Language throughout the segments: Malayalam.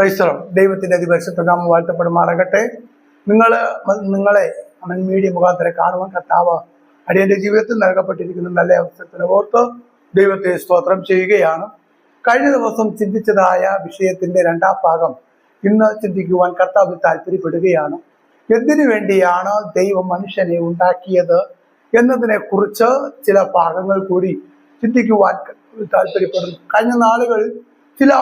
ക്രൈസ്തവം ദൈവത്തിന്റെ അതിപരിശുദ്ധ നാമം വാഴ്ത്തപ്പെടുമാറാകട്ടെ. നിങ്ങൾ നിങ്ങളെ അവൻ മീഡിയ മുഖാന്തരം കാണുവാൻ കർത്താവ് അടിയന്റെ ജീവിതത്തിൽ നൽകപ്പെട്ടിരിക്കുന്ന നല്ല അവസരത്തിന് ഓർത്ത് ദൈവത്തെ സ്തോത്രം ചെയ്യുകയാണ്. കഴിഞ്ഞ ദിവസം ചിന്തിച്ചതായ വിഷയത്തിന്റെ രണ്ടാം ഭാഗം ഇന്ന് ചിന്തിക്കുവാൻ കർത്താവ് താല്പര്യപ്പെടുകയാണ്. എന്തിനു വേണ്ടിയാണ് ദൈവം മനുഷ്യനെ ഉണ്ടാക്കിയത് എന്നതിനെ കുറിച്ച് ചില ഭാഗങ്ങൾ കൂടി ചിന്തിക്കുവാൻ താല്പര്യപ്പെടുന്നു. കഴിഞ്ഞ നാളുകളിൽ ചില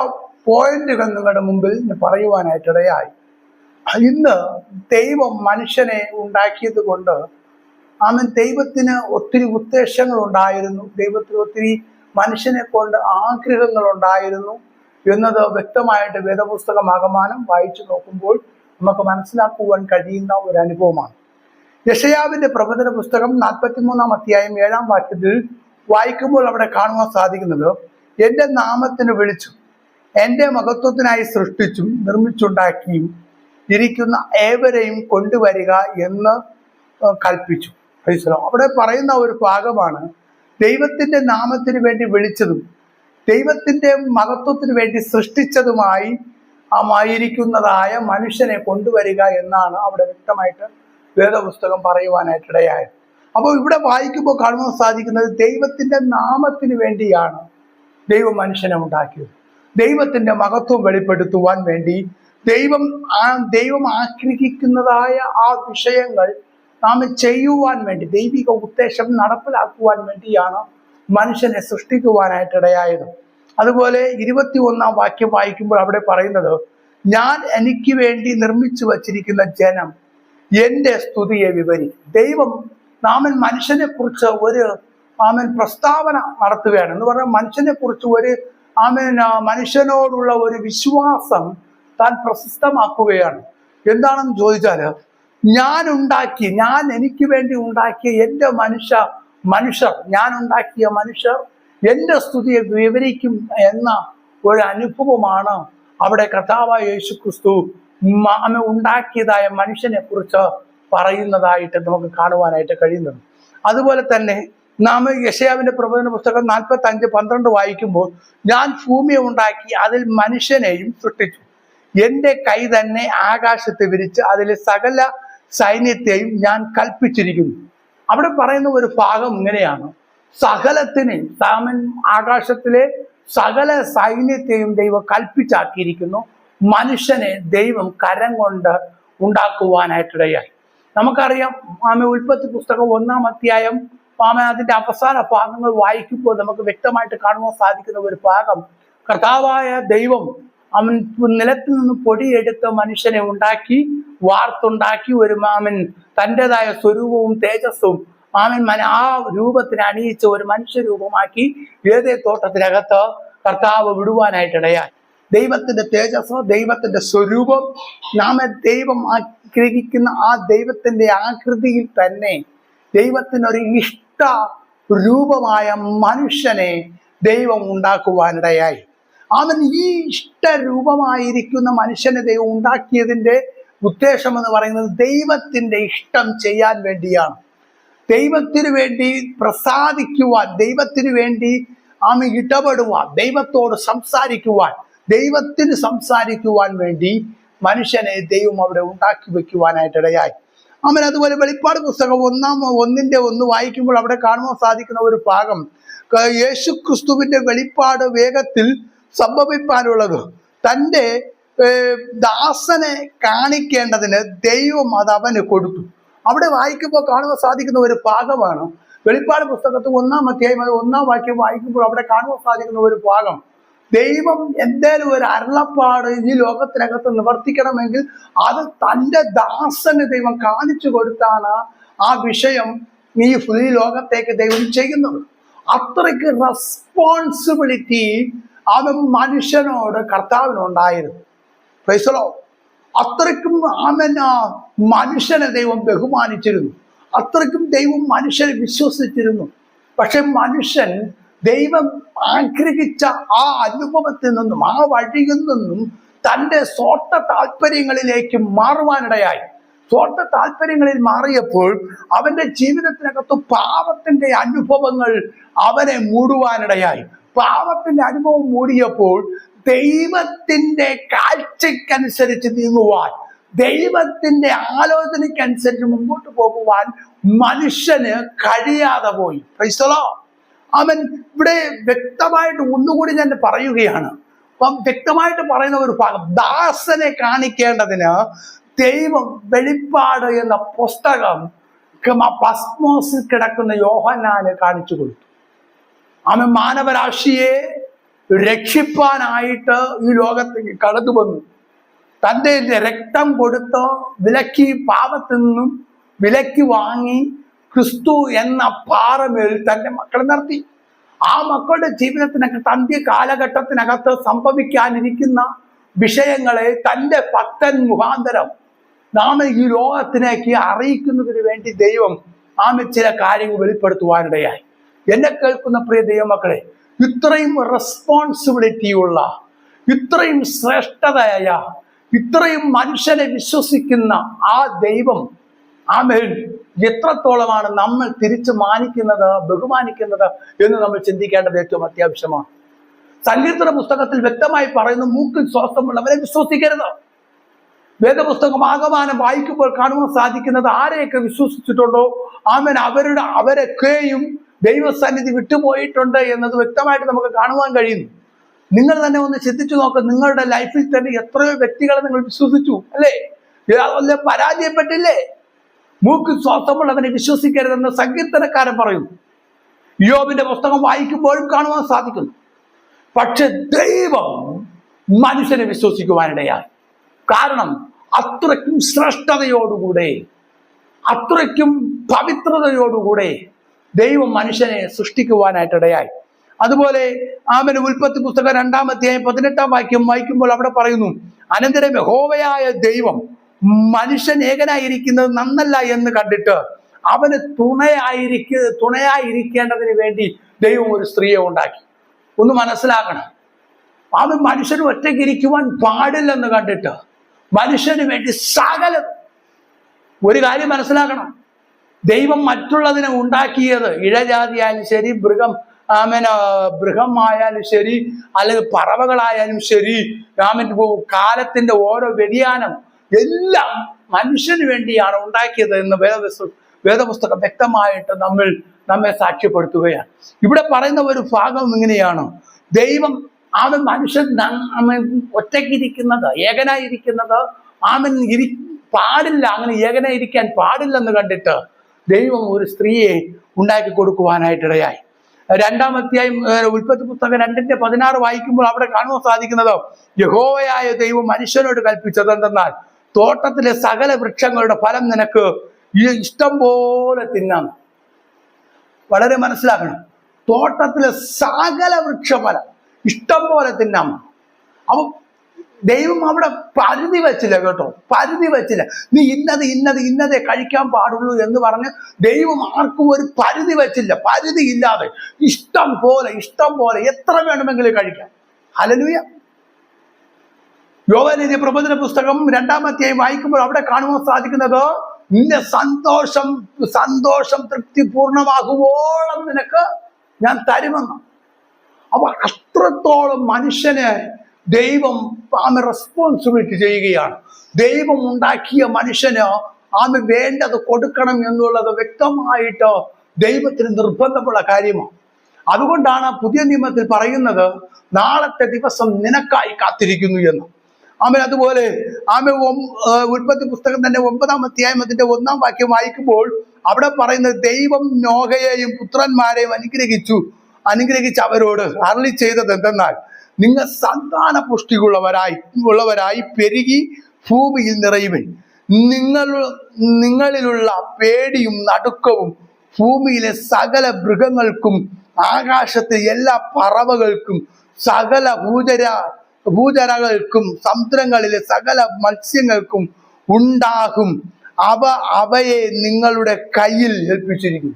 പോയിന്റുകൾ നിങ്ങളുടെ മുമ്പിൽ പറയുവാനായിട്ടിടയായി ഇന്ന് ദൈവം മനുഷ്യനെ ഉണ്ടാക്കിയത് കൊണ്ട് അവൻ ദൈവത്തിന് ഒത്തിരി ഉദ്ദേശങ്ങൾ ഉണ്ടായിരുന്നു. ദൈവത്തിന് ഒത്തിരി മനുഷ്യനെ കൊണ്ട് ആഗ്രഹങ്ങൾ ഉണ്ടായിരുന്നു എന്നത് വ്യക്തമായിട്ട് വേദപുസ്തകം വേദപുസ്തകമാകമാനം വായിച്ചു നോക്കുമ്പോൾ നമുക്ക് മനസ്സിലാക്കുവാൻ കഴിയുന്ന ഒരു അനുഭവമാണ്. യഷയാവിന്റെ പ്രബോധന പുസ്തകം നാൽപ്പത്തിമൂന്നാം അധ്യായം ഏഴാം വാക്യത്തിൽ വായിക്കുമ്പോൾ അവിടെ കാണുവാൻ സാധിക്കുന്നത് എന്റെ നാമത്തിന് വിളിച്ചു എന്റെ മഹത്വത്തിനായി സൃഷ്ടിച്ചും നിർമ്മിച്ചുണ്ടാക്കിയും ഇരിക്കുന്ന ഏവരെയും കൊണ്ടുവരിക എന്ന് കൽപ്പിച്ചു. അവിടെ പറയുന്ന ഒരു ഭാഗമാണ് ദൈവത്തിന്റെ നാമത്തിന് വേണ്ടി വിളിച്ചതും ദൈവത്തിന്റെ മഹത്വത്തിന് വേണ്ടി സൃഷ്ടിച്ചതുമായി ആയിരിക്കുന്നതായ മനുഷ്യനെ കൊണ്ടുവരിക എന്നാണ് അവിടെ വ്യക്തമായിട്ട് വേദപുസ്തകം പറയുവാനായിട്ടിടയായത്. അപ്പോൾ ഇവിടെ വായിക്കുമ്പോൾ കാണുവാൻ സാധിക്കുന്നത് ദൈവത്തിന്റെ നാമത്തിന് വേണ്ടിയാണ് ദൈവം മനുഷ്യനെ ഉണ്ടാക്കിയത്. ദൈവത്തിന്റെ മഹത്വം വെളിപ്പെടുത്തുവാൻ വേണ്ടി ദൈവം ആ ദൈവം ആഗ്രഹിക്കുന്നതായ ആ വിഷയങ്ങൾ നാം ചെയ്യുവാൻ വേണ്ടി ദൈവിക ഉദ്ദേശം നടപ്പിലാക്കുവാൻ വേണ്ടിയാണ് മനുഷ്യനെ സൃഷ്ടിക്കുവാനായിട്ടിടയായത് അതുപോലെ ഇരുപത്തി ഒന്നാം വാക്യം വായിക്കുമ്പോൾ അവിടെ പറയുന്നത് ഞാൻ എനിക്ക് വേണ്ടി നിർമ്മിച്ചു വച്ചിരിക്കുന്ന ജനം എന്റെ സ്തുതിയെ വിവരിക്കും. ദൈവം നാമൻ മനുഷ്യനെ കുറിച്ച് ഒരു ആമൻ പ്രസ്താവന നടത്തുകയാണ്. എന്ന് പറഞ്ഞാൽ മനുഷ്യനെ കുറിച്ച് ഒരു ആമൻ ആ, മനുഷ്യനോടുള്ള ഒരു വിശ്വാസം താൻ പ്രശസ്തമാക്കുകയാണ്. എന്താണെന്ന് ചോദിച്ചാൽ ഞാൻ ഉണ്ടാക്കി ഞാൻ എനിക്ക് വേണ്ടി ഉണ്ടാക്കിയ എന്റെ മനുഷ്യ മനുഷ്യർ ഞാൻ ഉണ്ടാക്കിയ മനുഷ്യർ എന്റെ സ്തുതിയെ വിവരിക്കും എന്ന ഒരു അനുഭവമാണ് അവിടെ കഥാവായ യേശു ക്രിസ്തു ഉണ്ടാക്കിയതായ മനുഷ്യനെ കുറിച്ച് പറയുന്നതായിട്ട് നമുക്ക് കാണുവാനായിട്ട് കഴിയുന്നത്. അതുപോലെ തന്നെ നാം യശയാവിന്റെ പ്രബോധന പുസ്തകം നാൽപ്പത്തി അഞ്ച് പന്ത്രണ്ട് വായിക്കുമ്പോൾ ഞാൻ ഭൂമിയെ ഉണ്ടാക്കി അതിൽ മനുഷ്യനെയും സൃഷ്ടിച്ചു. എന്റെ കൈ തന്നെ ആകാശത്തെ വിരിച്ച് അതിലെ സകല സൈന്യത്തെയും ഞാൻ കൽപ്പിച്ചിരിക്കുന്നു. അവിടെ പറയുന്ന ഒരു ഭാഗം ഇങ്ങനെയാണ്. സകലത്തിനെയും സാമൻ ആകാശത്തിലെ സകല സൈന്യത്തെയും ദൈവം കൽപ്പിച്ചാക്കിയിരിക്കുന്നു. മനുഷ്യനെ ദൈവം കരം കൊണ്ട് ഉണ്ടാക്കുവാനായിട്ടിടയായി. നമുക്കറിയാം ആമ ഉൽപ്പത്തി പുസ്തകം ഒന്നാം അധ്യായം ആമ അതിന്റെ അവസാന ഭാഗങ്ങൾ വായിക്കുമ്പോൾ നമുക്ക് വ്യക്തമായിട്ട് കാണുവാൻ സാധിക്കുന്ന ഒരു ഭാഗം. കർത്താവായ ദൈവം അവൻ നിലത്തിൽ നിന്ന് പൊടിയെടുത്ത് മനുഷ്യനെ ഉണ്ടാക്കി വാർത്തുണ്ടാക്കി ഒരു മാമൻ. തന്റെതായ സ്വരൂപവും തേജസ്സും മാമൻ മന ആ രൂപത്തിന് അണിയിച്ച് ഒരു മനുഷ്യരൂപമാക്കി ഏതേ തോട്ടത്തിനകത്ത് കർത്താവ് വിടുവാനായിട്ടിടയായി ദൈവത്തിന്റെ തേജസ് ദൈവത്തിന്റെ സ്വരൂപം നാമ ദൈവം ആഗ്രഹിക്കുന്ന ആ ദൈവത്തിന്റെ ആകൃതിയിൽ തന്നെ ദൈവത്തിനൊരു ഇഷ്ട രൂപമായ മനുഷ്യനെ ദൈവം ഉണ്ടാക്കുവാനിടയായി അവൻ ഈ ഇഷ്ടരൂപമായിരിക്കുന്ന മനുഷ്യനെ ദൈവം ഉണ്ടാക്കിയതിന്റെ ഉദ്ദേശം എന്ന് പറയുന്നത് ദൈവത്തിന്റെ ഇഷ്ടം ചെയ്യാൻ വേണ്ടിയാണ്. ദൈവത്തിന് വേണ്ടി പ്രസാദിക്കുവാൻ ദൈവത്തിന് വേണ്ടി ആമ ഇടപെടുവാൻ ദൈവത്തോട് സംസാരിക്കുവാൻ ദൈവത്തിന് സംസാരിക്കുവാൻ വേണ്ടി മനുഷ്യനെ ദൈവം അവിടെ ഉണ്ടാക്കി വെക്കുവാനായിട്ടിടയായി അവൻ അതുപോലെ വെളിപ്പാട് പുസ്തകം ഒന്നാം ഒന്നിന്റെ ഒന്ന് വായിക്കുമ്പോൾ അവിടെ കാണുവാൻ സാധിക്കുന്ന ഒരു ഭാഗം. യേശു ക്രിസ്തുവിന്റെ വെളിപ്പാട് വേഗത്തിൽ സംഭവിപ്പാനുള്ളത്. തന്റെ ദാസനെ കാണിക്കേണ്ടതിന് ദൈവം അത് അവന് കൊടുത്തു. അവിടെ വായിക്കുമ്പോൾ കാണുവാൻ സാധിക്കുന്ന ഒരു ഭാഗമാണ്. വെളിപ്പാട് പുസ്തകത്തിൽ ഒന്നാം അധ്യായം ഒന്നാം വാക്യം വായിക്കുമ്പോൾ അവിടെ കാണുവാൻ സാധിക്കുന്ന ഒരു ഭാഗം. ദൈവം എന്തേലും ഒരു അരുളപ്പാട് ഈ ലോകത്തിനകത്ത് നിവർത്തിക്കണമെങ്കിൽ അത് തന്റെ ദാസന് ദൈവം കാണിച്ചു കൊടുത്താണ് ആ വിഷയം ഈ ലോകത്തേക്ക് ദൈവം ചെയ്യുന്നത്. അത്രയ്ക്ക് റെസ്പോൺസിബിലിറ്റി അവൻ മനുഷ്യനോട് കർത്താവിനുണ്ടായിരുന്നു. പ്രൈസലോ അത്രയ്ക്കും ആമന മനുഷ്യനെ ദൈവം ബഹുമാനിച്ചിരുന്നു. അത്രയ്ക്കും ദൈവം മനുഷ്യനെ വിശ്വസിച്ചിരുന്നു. പക്ഷെ മനുഷ്യൻ ദൈവം ആഗ്രഹിച്ച ആ അനുഭവത്തിൽ നിന്നും ആ വഴിയിൽ നിന്നും തന്റെ സ്വോട്ട താല്പര്യങ്ങളിലേക്ക് മാറുവാനിടയായി. സ്വോട്ട താല്പര്യങ്ങളിൽ മാറിയപ്പോൾ അവന്റെ ജീവിതത്തിനകത്ത് പാപത്തിന്റെ അനുഭവങ്ങൾ അവനെ മൂടുവാനിടയായി. പാപത്തിന്റെ അനുഭവം മൂടിയപ്പോൾ ദൈവത്തിന്റെ കാഴ്ചക്കനുസരിച്ച് നീങ്ങുവാൻ ദൈവത്തിന്റെ ആലോചനയ്ക്കനുസരിച്ച് മുമ്പോട്ട് പോകുവാൻ മനുഷ്യന് കഴിയാതെ പോയി. ക്രൈസ്തലോ അവൻ ഇവിടെ വ്യക്തമായിട്ട് ഒന്നുകൂടി ഞാൻ പറയുകയാണ്. അപ്പം വ്യക്തമായിട്ട് പറയുന്ന ഒരു ഭാഗം. ദാസനെ കാണിക്കേണ്ടതിന് ദൈവം വെളിപ്പാട് എന്ന പുസ്തകം പസ്മോസിൽ കിടക്കുന്ന യോഹന്നാന് കാണിച്ചു കൊടുത്തു. അവൻ മാനവരാശിയെ രക്ഷിപ്പാനായിട്ട് ഈ ലോകത്തേക്ക് കടന്നു വന്നു. തന്റെ രക്തം കൊടുത്ത് വിലക്കി പാപത്തിൽ നിന്നും വിലക്കി വാങ്ങി ക്രിസ്തു എന്ന പാറമേൽ തന്റെ മക്കളെ നിർത്തി. ആ മക്കളുടെ ജീവിതത്തിനകത്ത് അന്ത്യ കാലഘട്ടത്തിനകത്ത് സംഭവിക്കാനിരിക്കുന്ന വിഷയങ്ങളെ തന്റെ ഭക്തൻ മുഖാന്തരം നാം ഈ ലോകത്തിലേക്ക് അറിയിക്കുന്നതിന് വേണ്ടി ദൈവം ആമ ചില കാര്യങ്ങൾ വെളിപ്പെടുത്തുവാനിടയായി. എന്നെ കേൾക്കുന്ന പ്രിയ ദൈവമക്കളെ ഇത്രയും റെസ്പോൺസിബിലിറ്റിയുള്ള ഇത്രയും ശ്രേഷ്ഠതയായ ഇത്രയും മനുഷ്യനെ വിശ്വസിക്കുന്ന ആ ദൈവം ആമേൻ എത്രത്തോളമാണ് നമ്മൾ തിരിച്ചു മാനിക്കുന്നത് ബഹുമാനിക്കുന്നത് എന്ന് നമ്മൾ ചിന്തിക്കേണ്ടത് ഏറ്റവും അത്യാവശ്യമാണ്. സങ്കീർത്തന പുസ്തകത്തിൽ വ്യക്തമായി പറയുന്നു മൂക്കിൽ ശ്വാസമുള്ളവരെ വിശ്വസിക്കരുത്. വേദപുസ്തകം ആകമാനം വായിക്കുമ്പോൾ കാണുവാൻ സാധിക്കുന്നത് ആരെയൊക്കെ വിശ്വസിച്ചിട്ടുണ്ടോ? ആമൻ. അവരുടെ അവരൊക്കെയും ദൈവസന്നിധി വിട്ടുപോയിട്ടുണ്ട് എന്നത് വ്യക്തമായിട്ട് നമുക്ക് കാണുവാൻ കഴിയുന്നു. നിങ്ങൾ തന്നെ ഒന്ന് ചിന്തിച്ചു നോക്കുക നിങ്ങളുടെ ലൈഫിൽ തന്നെ എത്രയോ വ്യക്തികളെ നിങ്ങൾ വിശ്വസിച്ചു അല്ലെ? പരാജയപ്പെട്ടില്ലേ? മൂക്ക് ശ്വാസമുള്ളവനെ വിശ്വസിക്കരുതെന്ന് സങ്കീർത്തനക്കാരൻ പറയുന്നു. യോബിന്റെ പുസ്തകം വായിക്കുമ്പോഴും കാണുവാൻ സാധിക്കുന്നു. പക്ഷെ ദൈവം മനുഷ്യനെ വിശ്വസിക്കുവാനിടയായി. കാരണം അത്രയ്ക്കും ശ്രേഷ്ഠതയോടുകൂടെ അത്രയ്ക്കും പവിത്രതയോടുകൂടെ ദൈവം മനുഷ്യനെ സൃഷ്ടിക്കുവാനായിട്ടിടയായി. അതുപോലെ ആമന് ഉൽപ്പത്തി പുസ്തകം രണ്ടാമത്തെയായി പതിനെട്ടാം വാക്യം വായിക്കുമ്പോൾ അവിടെ പറയുന്നു അനന്തരം യഹോവയായ ദൈവം മനുഷ്യൻ ഏകനായിരിക്കുന്നത് നന്നല്ല എന്ന് കണ്ടിട്ട് അവന് തുണയായിരിക്ക തുണയായിരിക്കേണ്ടതിന് വേണ്ടി ദൈവം ഒരു സ്ത്രീയെ ഉണ്ടാക്കി. ഒന്ന് മനസ്സിലാക്കണം. അവൻ മനുഷ്യന് ഒറ്റയ്ക്കിരിക്കുവാൻ പാടില്ലെന്ന് കണ്ടിട്ട് മനുഷ്യന് വേണ്ടി സകലം. ഒരു കാര്യം മനസ്സിലാക്കണം. ദൈവം മറ്റുള്ളതിനെ ഉണ്ടാക്കിയത് ഇഴജാതിയായാലും ശരി മൃഗം ആമേന മൃഗമായാലും ശരി അല്ലെങ്കിൽ പറവകളായാലും ശരി ആമൻ കാലത്തിന്റെ ഓരോ വ്യതിയാനം എല്ലാം മനുഷ്യന് വേണ്ടിയാണ് ഉണ്ടാക്കിയത് എന്ന് വേദപുസ്ത വേദപുസ്തകം വ്യക്തമായിട്ട് നമ്മൾ നമ്മെ സാക്ഷ്യപ്പെടുത്തുകയാണ്. ഇവിടെ പറയുന്ന ഒരു ഭാഗം ഇങ്ങനെയാണ്. ദൈവം ആമൻ മനുഷ്യൻ ഒറ്റയ്ക്കിരിക്കുന്നത് ഏകനായിരിക്കുന്നത് ആമൻ ഇരി പാടില്ല അങ്ങനെ ഏകനായിരിക്കാൻ പാടില്ലെന്ന് കണ്ടിട്ട് ദൈവം ഒരു സ്ത്രീയെ ഉണ്ടാക്കി കൊടുക്കുവാനായിട്ടിടയായി. രണ്ടാമത്തെയായും ഉൽപ്പത്തി പുസ്തകം രണ്ടിന്റെ പതിനാറ് വായിക്കുമ്പോൾ അവിടെ കാണുവാൻ സാധിക്കുന്നത് യഹോവയായ ദൈവം മനുഷ്യനോട് കൽപ്പിച്ചത് എന്തെന്നാൽ തോട്ടത്തിലെ സകല വൃക്ഷങ്ങളുടെ ഫലം നിനക്ക് ഇഷ്ടം പോലെ തിന്നാം. വളരെ മനസ്സിലാക്കണം. തോട്ടത്തിലെ സകല വൃക്ഷഫലം ഇഷ്ടം പോലെ തിന്നാം. അപ്പൊ ദൈവം അവിടെ പരിധി വെച്ചില്ല കേട്ടോ. പരിധി വെച്ചില്ല. നീ ഇന്നത് ഇന്നത് ഇന്നതെ കഴിക്കാൻ പാടുള്ളൂ എന്ന് പറഞ്ഞ് ദൈവം ആർക്കും ഒരു പരിധി വെച്ചില്ല. പരിധി ഇല്ലാതെ ഇഷ്ടം പോലെ ഇഷ്ടം പോലെ എത്ര വേണമെങ്കിലും കഴിക്കാം. ഹലലുയ യോവനെഴുതിയ പ്രബോധന പുസ്തകം രണ്ടാമത്തെയായി വായിക്കുമ്പോൾ അവിടെ കാണുവാൻ സാധിക്കുന്നത് നിന്റെ സന്തോഷം സന്തോഷം തൃപ്തി പൂർണമാകുവോളം നിനക്ക് ഞാൻ തരുമെന്ന്. അവ അത്രത്തോളം മനുഷ്യന് ദൈവം ആമ റെസ്പോൺസിബിലിറ്റി ചെയ്യുകയാണ്. ദൈവം ഉണ്ടാക്കിയ മനുഷ്യന് ആമ വേണ്ടത് കൊടുക്കണം എന്നുള്ളത് വ്യക്തമായിട്ട് ദൈവത്തിന് നിർബന്ധമുള്ള കാര്യമാണ്. അതുകൊണ്ടാണ് പുതിയ നിയമത്തിൽ പറയുന്നത് നാളത്തെ ദിവസം നിനക്കായി കാത്തിരിക്കുന്നു എന്ന്. ആമൻ അതുപോലെ ആമ ഉൽപ്പത്തി പുസ്തകം തന്നെ ഒമ്പതാം അധ്യായം അതിന്റെ ഒന്നാം വാക്യം വായിക്കുമ്പോൾ അവിടെ പറയുന്നത് ദൈവം നോഹയെയും പുത്രന്മാരെയും അനുഗ്രഹിച്ചു അനുഗ്രഹിച്ച് അവരോട് അരളി ചെയ്തത് എന്തെന്നാൽ നിങ്ങൾ സന്താന പുഷ്ടിയുള്ളവരായി ഉള്ളവരായി പെരുകി ഭൂമിയിൽ നിറയുവൻ. നിങ്ങൾ നിങ്ങളിലുള്ള പേടിയും നടുക്കവും ഭൂമിയിലെ സകല മൃഗങ്ങൾക്കും ആകാശത്തെ എല്ലാ പറവകൾക്കും സകല ഭൂചര ഭൂചരകൾക്കും സമുദ്രങ്ങളിലെ സകല മത്സ്യങ്ങൾക്കും ഉണ്ടാകും. അവ അവയെ നിങ്ങളുടെ കയ്യിൽ ഏൽപ്പിച്ചിരിക്കുന്നു.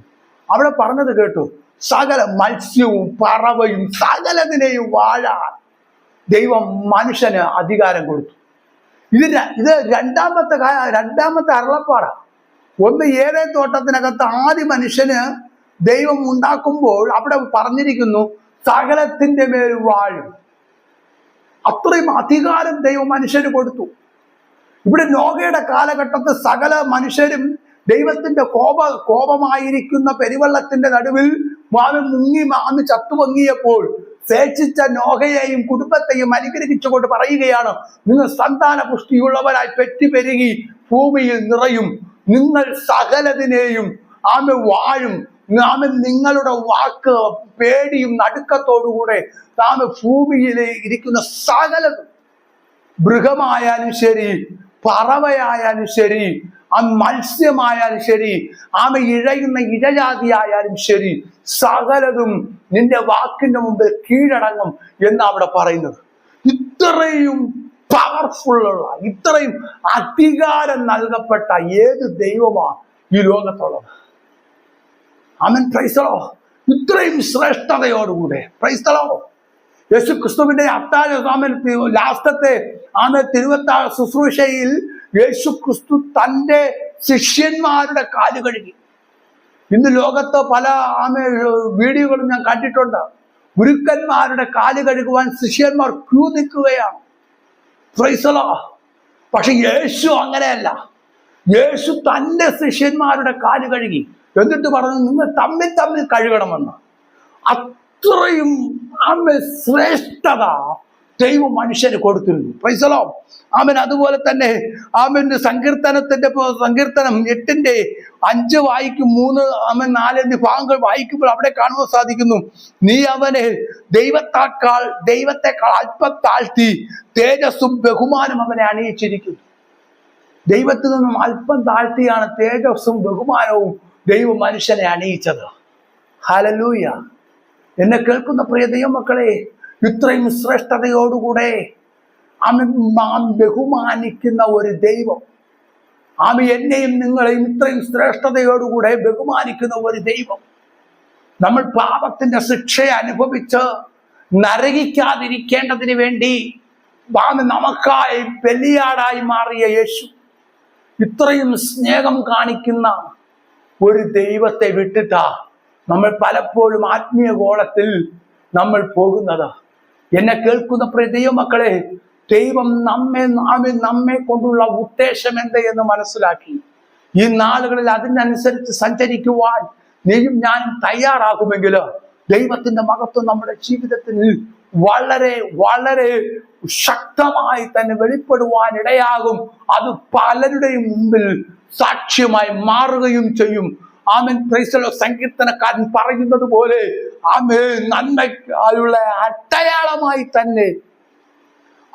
അവിടെ പറഞ്ഞത് കേട്ടു സകല മത്സ്യവും പറവയും സകലതിനെയും വാഴാൻ ദൈവം മനുഷ്യന് അധികാരം കൊടുത്തു. ഇത് ഇത് രണ്ടാമത്തെ രണ്ടാമത്തെ അരുളപ്പാടാ. ഒന്ന് ഏറെ തോട്ടത്തിനകത്ത് ആദ്യ മനുഷ്യന് ദൈവം ഉണ്ടാക്കുമ്പോൾ അവിടെ പറഞ്ഞിരിക്കുന്നു സകലത്തിന്റെ മേൽ വാഴും. അത്രയും അധികാരം ദൈവം മനുഷ്യന് കൊടുത്തു. ഇവിടെ നോഗയുടെ കാലഘട്ടത്തിൽ സകല മനുഷ്യരും ദൈവത്തിന്റെ കോപ കോപമായിരിക്കുന്ന പെരുവെള്ളത്തിന്റെ നടുവിൽ വാവി മുങ്ങി മാന്ന് ചത്തുപൊങ്ങിയപ്പോൾ ശേഷിച്ച നോഹയെയും കുടുംബത്തെയും അനുഗ്രഹിച്ചുകൊണ്ട് പറയുകയാണ് നിങ്ങൾ സന്താന പുഷ്ടിയുള്ളവരായി പെറ്റുപെരുകി ഭൂമിയിൽ നിറയും. നിങ്ങൾ സകലതിനെയും ആമ വാഴും. ആമ നിങ്ങളുടെ വാക്ക് പേടിയും നടുക്കത്തോടുകൂടെ താമ ഭൂമിയിൽ ഇരിക്കുന്ന സകലതും മൃഗമായാലും ശരി പറവയായാലും ശരി ആ മത്സ്യമായാലും ശരി ആമ ഇഴയുന്ന ഇഴജാതിയായാലും ശരി സകലതും നിന്റെ വാക്കിന്റെ മുമ്പിൽ കീഴടങ്ങും എന്ന് അവിടെ പറയുന്നത്. ഇത്രയും പവർഫുള്ളുള്ള ഇത്രയും അധികാരം നൽകപ്പെട്ട ഏത് ദൈവമാണ് ഈ ലോകത്തുള്ളത്? ആമൻ. പ്രൈസളോ ഇത്രയും ശ്രേഷ്ഠതയോടുകൂടെ. പ്രൈസ്തളോ യേശു ക്രിസ്തുവിന്റെ അത്താഴ ആമൻ. ലാസ്റ്റത്തെ ആമ തിരുവത്താഴ ശുശ്രൂഷയിൽ യേശു ക്രിസ്തു തന്റെ ശിഷ്യന്മാരുടെ കാൽ കഴുകി. ഇന്ന് ലോകത്ത് പല ആമ വീഡിയോകളും ഞാൻ കണ്ടിട്ടുണ്ട്. ഗുരുക്കന്മാരുടെ കാൽ കഴുകുവാൻ ശിഷ്യന്മാർ ക്യൂ നിൽക്കുകയാണ് പക്ഷെ യേശു അങ്ങനെയല്ല. യേശു തന്റെ ശിഷ്യന്മാരുടെ കാൽ കഴുകി. എന്നിട്ട് പറഞ്ഞു നിങ്ങൾ തമ്മിൽ തമ്മിൽ കഴുകണമെന്ന്. അത്രയും അമ്മ ശ്രേഷ്ഠത ദൈവം മനുഷ്യന് കൊടുത്തിരുന്നു. പൈസലോ ആമൻ അതുപോലെ തന്നെ ആമന്റെ സങ്കീർത്തനത്തിന്റെ സങ്കീർത്തനം എട്ടിന്റെ അഞ്ച് വായിക്കും മൂന്ന് ആമൻ നാല് എന്നീ ഭാഗങ്ങൾ വായിക്കുമ്പോൾ അവിടെ കാണുവാൻ സാധിക്കുന്നു. നീ അവനെ ദൈവത്താക്കാൾ ദൈവത്തെക്കാൾ അല്പത്താഴ്ത്തി തേജസ്സും ബഹുമാനം അവനെ അണിയിച്ചിരിക്കുന്നു. ദൈവത്തിൽ നിന്നും അല്പം താഴ്ത്തിയാണ് തേജസ്സും ബഹുമാനവും ദൈവം മനുഷ്യനെ അണിയിച്ചത്. ഹലലൂയ എന്നെ കേൾക്കുന്ന പ്രിയ ദൈവമക്കളെ ഇത്രയും ശ്രേഷ്ഠതയോടുകൂടെ ബഹുമാനിക്കുന്ന ഒരു ദൈവം. ആമ എന്നെയും നിങ്ങളെയും ഇത്രയും ശ്രേഷ്ഠതയോടുകൂടെ ബഹുമാനിക്കുന്ന ഒരു ദൈവം. നമ്മൾ പാപത്തിന്റെ ശിക്ഷയെ അനുഭവിച്ച് നരകിക്കാതിരിക്കേണ്ടതിന് വേണ്ടി നമുക്കായി ബലിയാടായി മാറിയ യേശു. ഇത്രയും സ്നേഹം കാണിക്കുന്ന ഒരു ദൈവത്തെ വിട്ടിട്ടാ നമ്മൾ പലപ്പോഴും ആത്മീയ ഗോളത്തിൽ നമ്മൾ പോകുന്നത്. എന്നെ കേൾക്കുന്ന പ്രിയ ദൈവമക്കളെ ദൈവം നമ്മെ നാമെ നമ്മെ കൊണ്ടുള്ള ഉദ്ദേശം എന്ത് എന്ന് മനസ്സിലാക്കി. ഈ നാളുകളിൽ അതിനനുസരിച്ച് സഞ്ചരിക്കുവാൻ നീയും ഞാനും തയ്യാറാകുമെങ്കിൽ ദൈവത്തിന്റെ മഹത്വം നമ്മുടെ ജീവിതത്തിൽ വളരെ വളരെ ശക്തമായി തന്നെ വെളിപ്പെടുവാൻ ഇടയാകും. അത് പലരുടെയും മുമ്പിൽ സാക്ഷ്യമായി മാറുകയും ചെയ്യും. ആമേൻ. പ്രൈസലോ സങ്കീർത്തനക്കാരൻ പറയുന്നത് പോലെ ആമേ നന്മയ്ക്കായുള്ള അടയാളമായി തന്നെ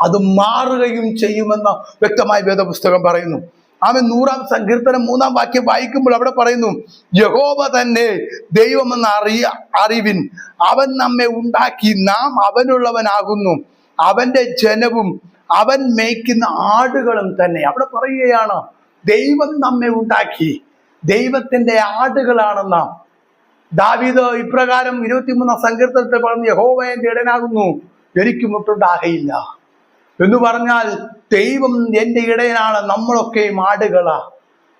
അത് മാറുകയും ചെയ്യുമെന്ന് വ്യക്തമായി വേദപുസ്തകം പറയുന്നു. അവൻ നൂറാം സങ്കീർത്തനം മൂന്നാം വാക്യം വായിക്കുമ്പോൾ അവിടെ പറയുന്നു യഹോവ തന്നെ ദൈവമെന്ന് അറിയ അറിവിൻ അവൻ നമ്മെ ഉണ്ടാക്കി നാം അവനുള്ളവനാകുന്നു. അവന്റെ ജനവും അവൻ മേയ്ക്കുന്ന ആടുകളും തന്നെ. അവിടെ പറയുകയാണ് ദൈവം നമ്മെ ഉണ്ടാക്കി. ദൈവത്തിന്റെ ആടുകളാണ് നാം. ദാവീദ് ഇപ്രകാരം ഇരുപത്തിമൂന്നാം സങ്കീർത്തനത്തിൽ പറഞ്ഞു യഹോവ എന്റെ ഇടനാകുന്നു എനിക്ക് മുട്ടുണ്ടാകയില്ല എന്ന് പറഞ്ഞാൽ ദൈവം എന്റെ ഇടയിലാണ് നമ്മളൊക്കെയും ആടുകളാ.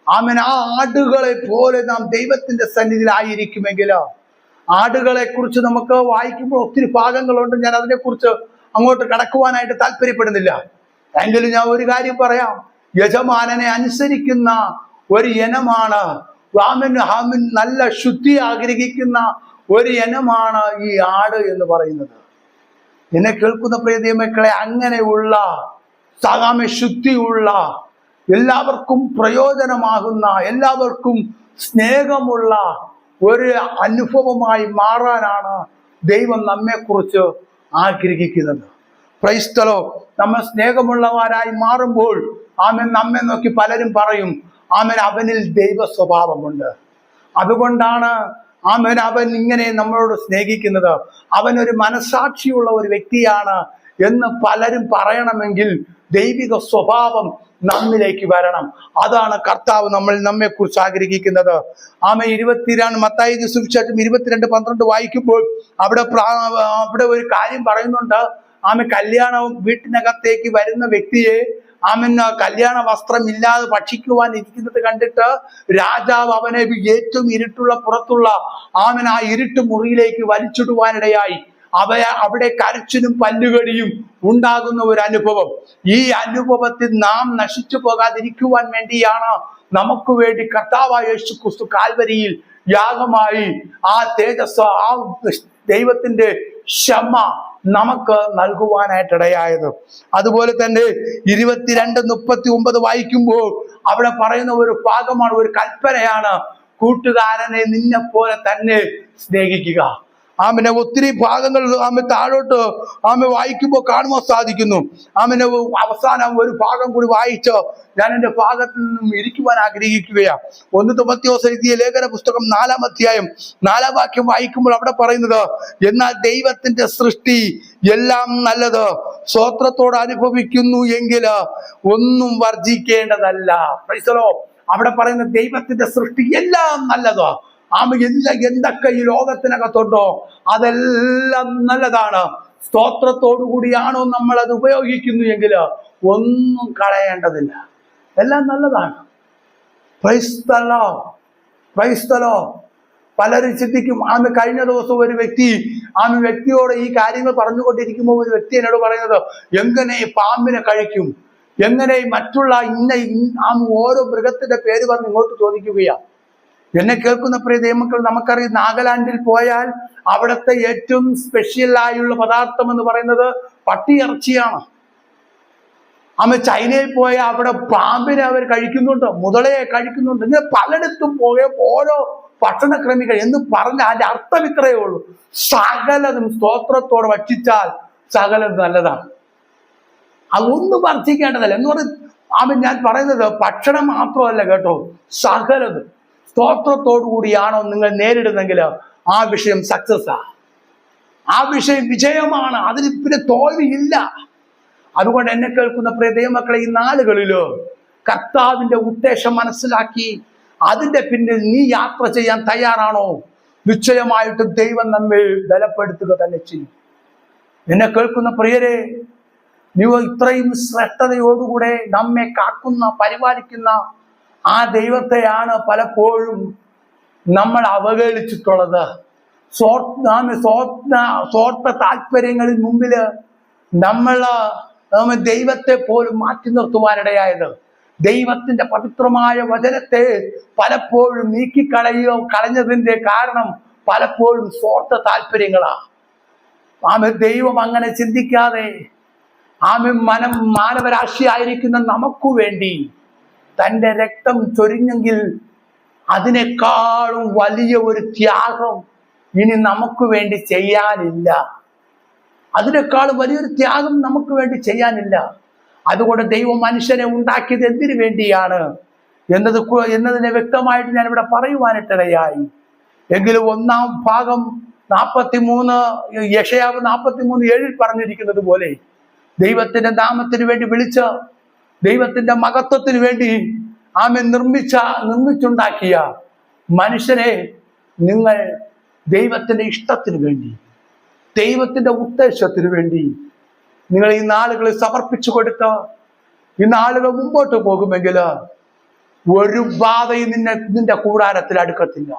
ആമൻ ആ ആടുകളെ പോലെ നാം ദൈവത്തിന്റെ സന്നിധിയിലായിരിക്കുമെങ്കിലോ? ആടുകളെ കുറിച്ച് നമുക്ക് വായിക്കുമ്പോൾ ഒത്തിരി ഭാഗങ്ങളുണ്ട് ഞാൻ അതിനെക്കുറിച്ച് അങ്ങോട്ട് കടക്കുവാനായിട്ട് താല്പര്യപ്പെടുന്നില്ല. എങ്കിലും ഞാൻ ഒരു കാര്യം പറയാം യജമാനനെ അനുസരിക്കുന്ന ഒരു ഇനമാണ് വാമൻ ഹാമിൻ നല്ല ശുദ്ധി ആഗ്രഹിക്കുന്ന ഒരു ഇനമാണ് ഈ ആട് എന്ന് പറയുന്നത്. എന്നെ കേൾക്കുന്ന പ്രിയ മക്കളെ അങ്ങനെയുള്ള സാകാമ ശുദ്ധിയുള്ള എല്ലാവർക്കും പ്രയോജനമാകുന്ന എല്ലാവർക്കും സ്നേഹമുള്ള ഒരു അനുഭവമായി മാറാനാണ് ദൈവം നമ്മെക്കുറിച്ച് ആഗ്രഹിക്കുന്നത്. ക്രൈസ്തലോ നമ്മൾ സ്നേഹമുള്ളവരായി മാറുമ്പോൾ ആമൻ നമ്മെ നോക്കി പലരും പറയും ആമൻ അവനിൽ ദൈവ സ്വഭാവമുണ്ട് അതുകൊണ്ടാണ് ആമൻ അവൻ ഇങ്ങനെ നമ്മളോട് സ്നേഹിക്കുന്നത്. അവനൊരു മനസാക്ഷിയുള്ള ഒരു വ്യക്തിയാണ് എന്ന് പലരും പറയണമെങ്കിൽ ദൈവിക സ്വഭാവം നമ്മിലേക്ക് വരണം. അതാണ് കർത്താവ് നമ്മൾ നമ്മെ കുറിച്ച് ആഗ്രഹിക്കുന്നത്. ആമ ഇരുപത്തിരണ്ട് മത്തായി സുവിശേഷം ഇരുപത്തിരണ്ട് പന്ത്രണ്ട് വായിക്കുമ്പോൾ അവിടെ അവിടെ ഒരു കാര്യം പറയുന്നുണ്ട്. ആമ കല്യാണ വീട്ടിനകത്തേക്ക് വരുന്ന വ്യക്തിയെ ആമന് കല്യാണ വസ്ത്രം ഇല്ലാതെ ഭക്ഷിക്കുവാൻ ഇരിക്കുന്നത് കണ്ടിട്ട് രാജാവ് അവനെ ഏറ്റവും ഇരുട്ടുള്ള പുറത്തുള്ള ആമൻ ആ ഇരുട്ട് മുറിയിലേക്ക് വലിച്ചിടുവാനിടയായി. അവയ അവിടെ കരച്ചിലും പല്ലുകടിയും ഉണ്ടാകുന്ന ഒരു അനുഭവം. ഈ അനുഭവത്തിൽ നാം നശിച്ചു പോകാതിരിക്കുവാൻ വേണ്ടിയാണ് നമുക്ക് വേണ്ടി കർത്താവായ യേശു ക്രിസ്തു കാൽവരിയിൽ യാഗമായി ആ തേജസ് ആ ദൈവത്തിന്റെ ക്ഷമ നമുക്ക് നൽകുവാനായിട്ടിടയായത് അതുപോലെ തന്നെ ഇരുപത്തിരണ്ട് മുപ്പത്തി ഒമ്പത് വായിക്കുമ്പോൾ അവിടെ പറയുന്ന ഒരു ഭാഗമാണ് ഒരു കൽപ്പനയാണ്. കൂട്ടുകാരനെ നിന്നെ പോലെ തന്നെ സ്നേഹിക്കുക. ആമിനെ ഒത്തിരി ഭാഗങ്ങൾ ആമ താഴോട്ട് ആമ വായിക്കുമ്പോൾ കാണുവാൻ സാധിക്കുന്നു. ആമിനെ അവസാനം ഒരു ഭാഗം കൂടി വായിച്ച് ഞാൻ എന്റെ ഭാഗത്തിൽ നിന്നും ഇരിക്കുവാൻ ആഗ്രഹിക്കുകയാണ് ഒന്ന് തുമത്യോസ് എഴുതിയ ലേഖന പുസ്തകം നാലാം അധ്യായം നാലാം വാക്യം വായിക്കുമ്പോൾ അവിടെ പറയുന്നത് എന്നാൽ ദൈവത്തിന്റെ സൃഷ്ടി എല്ലാം നല്ലത് സ്വോത്രത്തോട് അനുഭവിക്കുന്നു എങ്കിൽ ഒന്നും വർജിക്കേണ്ടതല്ല അവിടെ പറയുന്ന ദൈവത്തിന്റെ സൃഷ്ടി എല്ലാം നല്ലതാ. ആമ എല്ലാ എന്തൊക്കെ ഈ ലോകത്തിനകത്തുണ്ടോ? അതെല്ലാം നല്ലതാണ്. സ്തോത്രത്തോടു കൂടിയാണോ നമ്മൾ അത് ഉപയോഗിക്കുന്നു എങ്കിൽ ഒന്നും കളയേണ്ടതില്ല. എല്ലാം നല്ലതാണ്. ക്രൈസ്തലോ ക്രൈസ്തലോ പലരും ചിന്തിക്കും ആമ കഴിഞ്ഞ ദിവസം ഒരു വ്യക്തി ആമ വ്യക്തിയോട് ഈ കാര്യങ്ങൾ പറഞ്ഞുകൊണ്ടിരിക്കുമ്പോൾ ഒരു വ്യക്തി എന്നോട് പറയുന്നത് എങ്ങനെ പാമ്പിനെ കഴിക്കും? എങ്ങനെ മറ്റുള്ള ഇന്ന ആ ഓരോ മൃഗത്തിന്റെ പേര് പറഞ്ഞ് ഇങ്ങോട്ട് ചോദിക്കുകയാണ് എന്നെ കേൾക്കുന്ന പ്രിയ ദൈവമക്കൾ നമുക്കറിയാം നാഗാലാൻഡിൽ പോയാൽ അവിടുത്തെ ഏറ്റവും സ്പെഷ്യൽ ആയുള്ള പദാർത്ഥം എന്ന് പറയുന്നത് പട്ടിയിറച്ചിയാണ് അമ്മ ചൈനയിൽ പോയ അവിടെ പാമ്പിനെ അവർ കഴിക്കുന്നുണ്ട് മുതലയെ കഴിക്കുന്നുണ്ട്. ഇങ്ങനെ പലയിടത്തും പോയ ഓരോ ഭക്ഷണക്രമികൾ എന്ന് പറഞ്ഞ അതിന്റെ അർത്ഥം ഇത്രയേ ഉള്ളൂ. സകലതും സ്തോത്രത്തോടെ ഭക്ഷിച്ചാൽ സകലതും നല്ലതാണ്. അതൊന്നും വർദ്ധിക്കേണ്ടതല്ല. എന്ന് പറഞ്ഞ് അവൻ ഞാൻ പറയുന്നത് ഭക്ഷണം മാത്രമല്ല കേട്ടോ സകലതും. സ്തോത്രത്തോടു കൂടിയാണോ നിങ്ങൾ നേരിടുന്നെങ്കിൽ ആ വിഷയം സക്സസ് ആ. വിഷയം വിജയമാണ്. അതിന് പിന്നെ തോൽവിയില്ല. അതുകൊണ്ട് എന്നെ കേൾക്കുന്ന പ്രിയ ദൈവമക്കളെ ഈ നാളുകളിൽ കർത്താവിന്റെ ഉദ്ദേശം മനസ്സിലാക്കി അതിന്റെ പിന്നിൽ നീ യാത്ര ചെയ്യാൻ തയ്യാറാണോ? നിശ്ചയമായിട്ടും ദൈവം നമ്മെ ബലപ്പെടുത്തുക തന്നെ ചെയ്യും. എന്നെ കേൾക്കുന്ന പ്രിയരെ നീ ഇത്രയും ശ്രദ്ധതയോടുകൂടെ നമ്മെ കാക്കുന്ന പരിപാലിക്കുന്ന ആ ദൈവത്തെയാണ് പലപ്പോഴും നമ്മൾ അവഗണിച്ചിട്ടുള്ളത്. സ്വപ്ന സ്വപ്ന സ്വപ്ന താല്പര്യങ്ങളിൽ മുമ്പിൽ നമ്മൾ ദൈവത്തെ പോലും മാറ്റി നിർത്തുവാനിടയായത്. ദൈവത്തിന്റെ പവിത്രമായ വചനത്തെ പലപ്പോഴും നീക്കിക്കളയോ കളഞ്ഞതിന്റെ കാരണം പലപ്പോഴും സ്വാർത്ഥ താല്പര്യങ്ങളാ. ആമെ ദൈവം അങ്ങനെ ചിന്തിക്കാതെ ആമെ മനം മാനവരാശിയായിരിക്കുന്ന നമുക്കു വേണ്ടി തന്റെ രക്തം ചൊരിഞ്ഞെങ്കിൽ അതിനേക്കാളും വലിയ ഒരു ത്യാഗം ഇനി നമുക്ക് വേണ്ടി ചെയ്യാനില്ല. അതിനേക്കാളും വലിയൊരു ത്യാഗം നമുക്ക് വേണ്ടി ചെയ്യാനില്ല. അതുകൊണ്ട് ദൈവം മനുഷ്യനെ ഉണ്ടാക്കിയത് എന്തിനു വേണ്ടിയാണ്? എന്നത് എന്നതിനെ വ്യക്തമായിട്ട് ഞാൻ ഇവിടെ പറയുവാനിട്ടിടയായി. എങ്കിലും ഒന്നാം ഭാഗം നാൽപ്പത്തി മൂന്ന് യക്ഷയാവ് നാൽപ്പത്തി മൂന്ന് ഏഴിൽ പറഞ്ഞിരിക്കുന്നത് പോലെ ദൈവത്തിന്റെ നാമത്തിന് വേണ്ടി വിളിച്ച ദൈവത്തിന്റെ മഹത്വത്തിന് വേണ്ടി ആമെ നിർമ്മിച്ച നിർമ്മിച്ചുണ്ടാക്കിയ മനുഷ്യനെ നിങ്ങൾ ദൈവത്തിന്റെ ഇഷ്ടത്തിന് വേണ്ടി ദൈവത്തിന്റെ ഉദ്ദേശത്തിന് വേണ്ടി നിങ്ങൾ ഈ നാളുകളിൽ സമർപ്പിച്ചു കൊടുത്ത ഈ നാളുകൾ മുമ്പോട്ട് പോകുമെങ്കിൽ ഒരു ബാധയും നിന്നെ നിന്റെ കൂടാരത്തിൽ അടുക്കത്തില്ല.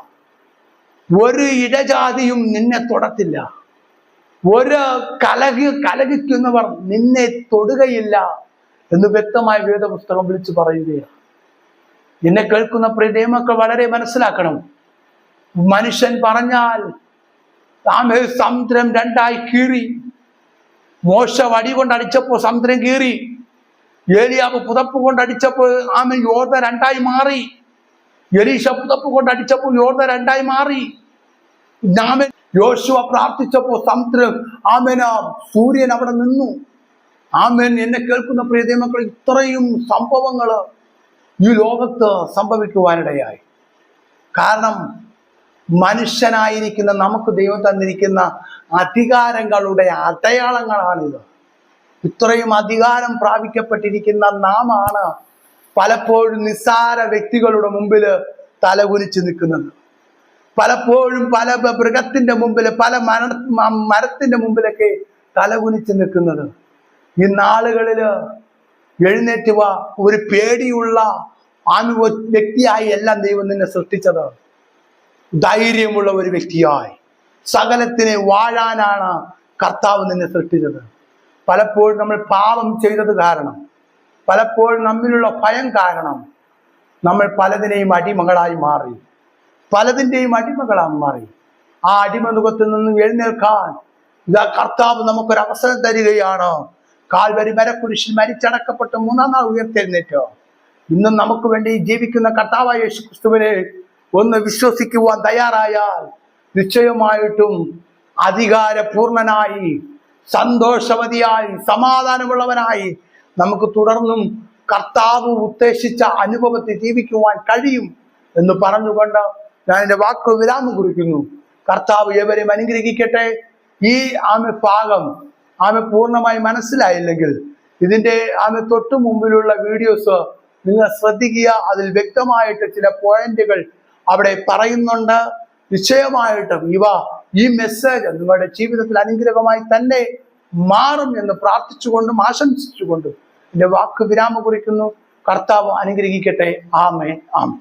ഒരു ഇടജാതിയും നിന്നെ തൊടത്തില്ല. ഒരു കലകി കലകിക്കുന്നവർ നിന്നെ തൊടുകയില്ല. എന്ന് വ്യക്തമായ വേദപുസ്തകം വിളിച്ചു പറയുകയാണ്. എന്നെ കേൾക്കുന്ന പ്രിയ വളരെ മനസ്സിലാക്കണം. മനുഷ്യൻ പറഞ്ഞാൽ താമേ സമുദ്രം രണ്ടായി കീറി. മോശ വടി കൊണ്ട് സമുദ്രം കീറി. ഏലിയാവ് പുതപ്പ് കൊണ്ട് അടിച്ചപ്പോൾ ആമ യോർദ രണ്ടായി മാറി. എലീഷ പുതപ്പ് കൊണ്ട് അടിച്ചപ്പോൾ യോർദ രണ്ടായി മാറി. ആമൻ യോശുവ പ്രാർത്ഥിച്ചപ്പോൾ സമുദ്രം ആമേന സൂര്യൻ അവിടെ നിന്നു. ആമേൻ. എന്നെ കേൾക്കുന്ന മക്കൾ ഇത്രയും സംഭവങ്ങൾ ഈ ലോകത്ത് സംഭവിക്കുവാനിടയായി. കാരണം മനുഷ്യനായിരിക്കുന്ന നമുക്ക് ദൈവം തന്നിരിക്കുന്ന അധികാരങ്ങളുടെ അടയാളങ്ങളാണിത്. ഇത്രയും അധികാരം പ്രാപിക്കപ്പെട്ടിരിക്കുന്ന നാമാണ് പലപ്പോഴും നിസ്സാര വ്യക്തികളുടെ മുമ്പിൽ തലകുലിച്ച് നിൽക്കുന്നത്. പലപ്പോഴും പല മൃഗത്തിന്റെ മുമ്പിൽ പല മര മരത്തിന്റെ മുമ്പിലൊക്കെ തലകുലിച്ച് നിൽക്കുന്നത്. ഈ നാളുകളിൽ എഴുന്നേറ്റ് വാ. ഒരു പേടിയുള്ള ആമി വ്യക്തിയായി എല്ലാം ദൈവം നിന്നെ സൃഷ്ടിച്ചത്. ധൈര്യമുള്ള ഒരു വ്യക്തിയായി. സകലത്തിനെ വാഴാനാണ് കർത്താവ് നിന്നെ സൃഷ്ടിച്ചത്. പലപ്പോഴും നമ്മൾ പാപം ചെയ്തത് കാരണം പലപ്പോഴും നമ്മിലുള്ള ഭയം കാരണം നമ്മൾ പലതിനെയും അടിമകളായി മാറി. പലതിന്റെയും അടിമകളായി മാറി. ആ അടിമനുഖത്തിൽ നിന്നും എഴുന്നേൽക്കാൻ കർത്താവ് നമുക്കൊരു അവസരം തരികയാണ്. കാൽവരി മരക്കുരിശിൽ മരിച്ചടക്കപ്പെട്ട് മൂന്നാം നാൾ ഉയർത്തെഴുന്നേറ്റോ. ഇന്നും നമുക്ക് വേണ്ടി ജീവിക്കുന്ന കർത്താവായ യേശു ക്രിസ്തുവിനെ ഒന്ന് വിശ്വസിക്കുവാൻ തയ്യാറായാൽ നിശ്ചയമായിട്ടും അധികാരപൂർണനായി സന്തോഷവതിയായി സമാധാനമുള്ളവനായി നമുക്ക് തുടർന്നും കർത്താവ് ഉദ്ദേശിച്ച അനുഭവത്തിൽ ജീവിക്കുവാൻ കഴിയും എന്ന് പറഞ്ഞുകൊണ്ട് ഞാൻ എന്റെ വാക്ക് വിരാമം കുറിക്കുന്നു. കർത്താവ് എവരെയും അനുഗ്രഹിക്കട്ടെ. ഈ ആമ ഭാഗം ആമെ പൂർണമായി മനസ്സിലായില്ലെങ്കിൽ ഇതിന്റെ ആമെ തൊട്ടു മുമ്പിലുള്ള വീഡിയോസ് നിങ്ങൾ ശ്രദ്ധിക്കുക. അതിൽ വ്യക്തമായിട്ട് ചില പോയിന്റുകൾ അവിടെ പറയുന്നുണ്ട്. നിശ്ചയമായിട്ടും ഇവ ഈ മെസ്സേജ് നിങ്ങളുടെ ജീവിതത്തിൽ അനുഗ്രഹമായി തന്നെ മാറും എന്ന് പ്രാർത്ഥിച്ചുകൊണ്ടും ആശംസിച്ചുകൊണ്ടും എന്റെ വാക്ക് വിരാമ കുറിക്കുന്നു. കർത്താവ് അനുഗ്രഹിക്കട്ടെ. ആമേ ആമേ